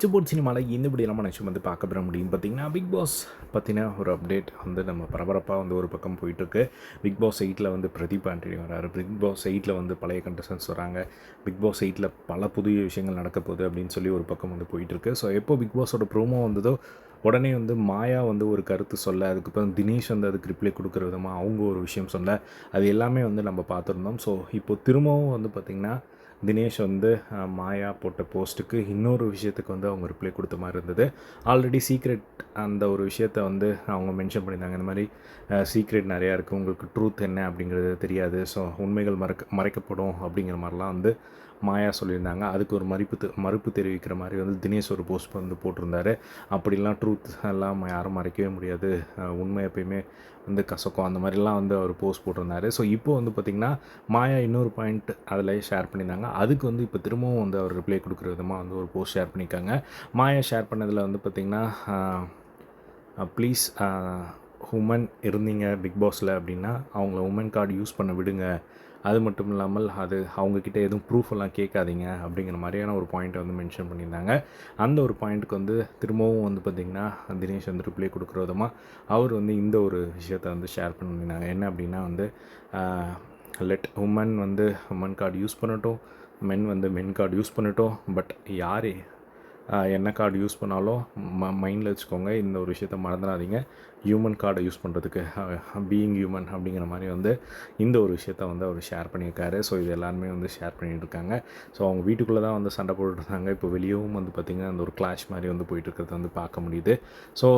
It's board சினிமாவில் இந்த இப்படியெல்லாம் நினச்சி வந்து பார்க்க பெற முடியும் பார்த்தீங்கன்னா பிக் பாஸ் பற்றின ஒரு அப்டேட் வந்து நம்ம பரபரப்பாக வந்து ஒரு பக்கம் போயிட்டுருக்கு பிக் பாஸ் எயிட்டில் வந்து பிரதீப் ஆண்டனி வராரு பிக் பாஸ் எயிட்டில் வந்து பழைய கண்டஸ்டன்ஸ் வராங்க பிக் பாஸ் எயிட்டில் பல புதிய விஷயங்கள் நடக்க போகுது அப்படின்னு சொல்லி ஒரு பக்கம் வந்து போயிட்டுருக்கு ஸோ எப்போ பிக் பாஸோட ப்ரோமோ வந்ததோ உடனே வந்து மாயா வந்து ஒரு கருத்து சொல்ல அதுக்கப்புறம் தினேஷ் வந்து அதுக்கு ரிப்ளை கொடுக்குற விதமாக அவங்க ஒரு விஷயம் சொல்ல அது எல்லாமே வந்து நம்ம பார்த்துருந்தோம் ஸோ இப்போ திரும்பவும் வந்து பார்த்திங்கன்னா தினேஷ் வந்து மாயா போட்ட போஸ்ட்டுக்கு இன்னொரு விஷயத்துக்கு வந்து அவங்க ரிப்ளை கொடுத்த மாதிரி இருந்தது. ஆல்ரெடி சீக்ரெட் அந்த ஒரு விஷயத்த வந்து அவங்க மென்ஷன் பண்ணியிருந்தாங்க. இந்த மாதிரி சீக்ரெட் நிறையா இருக்குது உங்களுக்கு ட்ரூத் என்ன அப்படிங்கிறது தெரியாது. ஸோ உண்மைகள் மறக்க மறைக்கப்படும் அப்படிங்கிற மாதிரிலாம் வந்து மாயா சொல்லியிருந்தாங்க. அதுக்கு ஒரு மறுப்பு தெ- மறுப்பு தெரிவிக்கிற மாதிரி வந்து தினேஷ் ஒரு போஸ்ட் வந்து போட்டிருந்தாரு. அப்படிலாம் ட்ரூத் எல்லாம் யாரும் மறைக்கவே முடியாது. உண்மை எப்பயுமே வந்து கசக்கும். அந்த மாதிரிலாம் வந்து அவர் போஸ்ட் போட்டிருந்தாரு. ஸோ இப்போ வந்து பார்த்திங்கன்னா மாயா இன்னொரு பாயிண்ட் அதில் ஷேர் பண்ணியிருந்தாங்க. அதுக்கு வந்து இப்போ திரும்பவும் வந்து அவர் ரிப்ளை கொடுக்குற விதமாக வந்து ஒரு போஸ்ட் ஷேர் பண்ணியிருக்காங்க. மாயா ஷேர் பண்ணதில் வந்து பார்த்திங்கன்னா ப்ளீஸ் உமன் இருந்தீங்க பிக் பாஸில் அப்படின்னா அவங்கள உமன் கார்டு யூஸ் பண்ண விடுங்க. அது மட்டும் இல்லாமல் அது அவங்கக்கிட்ட எதுவும் ப்ரூஃப் எல்லாம் கேட்காதீங்க அப்படிங்கிற மாதிரியான ஒரு பாயிண்ட்டை வந்து மென்ஷன் பண்ணியிருந்தாங்க. அந்த ஒரு பாயிண்ட்டுக்கு வந்து திரும்பவும் வந்து பார்த்திங்கன்னா தினேஷ் வந்து ரிப்ளை கொடுக்குற விதமாக அவர் வந்து இந்த ஒரு விஷயத்தை வந்து ஷேர் பண்ணியிருந்தாங்க. என்ன அப்படின்னா வந்து லெட் உமன் வந்து உமன் கார்டு யூஸ் பண்ணட்டும். மென் வந்து மென் கார்டு யூஸ் பண்ணட்டும். பட் யார் என்ன கார்டு யூஸ் பண்ணாலும் ம மைண்டில் வச்சுக்கோங்க. இந்த ஒரு விஷயத்த மறந்துடாதீங்க. ஹியூமன் கார்டை யூஸ் பண்ணுறதுக்கு பீயிங் ஹியூமன் அப்படிங்கிற மாதிரி வந்து இந்த ஒரு விஷயத்த வந்து அவர் ஷேர் பண்ணியிருக்காரு. ஸோ இது எல்லாருமே வந்து ஷேர் பண்ணிகிட்ருக்காங்க இருக்காங்க. ஸோ அவங்க வீட்டுக்குள்ளே தான் வந்து சண்டை போட்டுருந்தாங்க இப்போ வெளியவும் வந்து பார்த்திங்கன்னா அந்த ஒரு கிளாஷ் மாதிரி வந்து போயிட்டுருக்கிறத வந்து பார்க்க முடியுது. ஸோ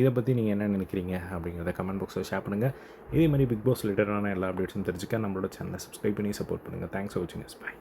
இதை பற்றி நீங்கள் என்ன நினைக்கிறீங்க அப்படிங்கிறத கமெண்ட் பாக்ஸில் ஷேர் பண்ணுங்கள் இதே மாதிரி பிக் பாஸ் ரிலேட்டடான எல்லா அப்டேட்ஸும் தெரிஞ்சுக்க நம்மளோட சேனலை சப்ஸ்கிரைப் பண்ணி சப்போர்ட் பண்ணுங்கள் தேங்க்ஸ் ஃபார் வாட்சிங் எஸ் பை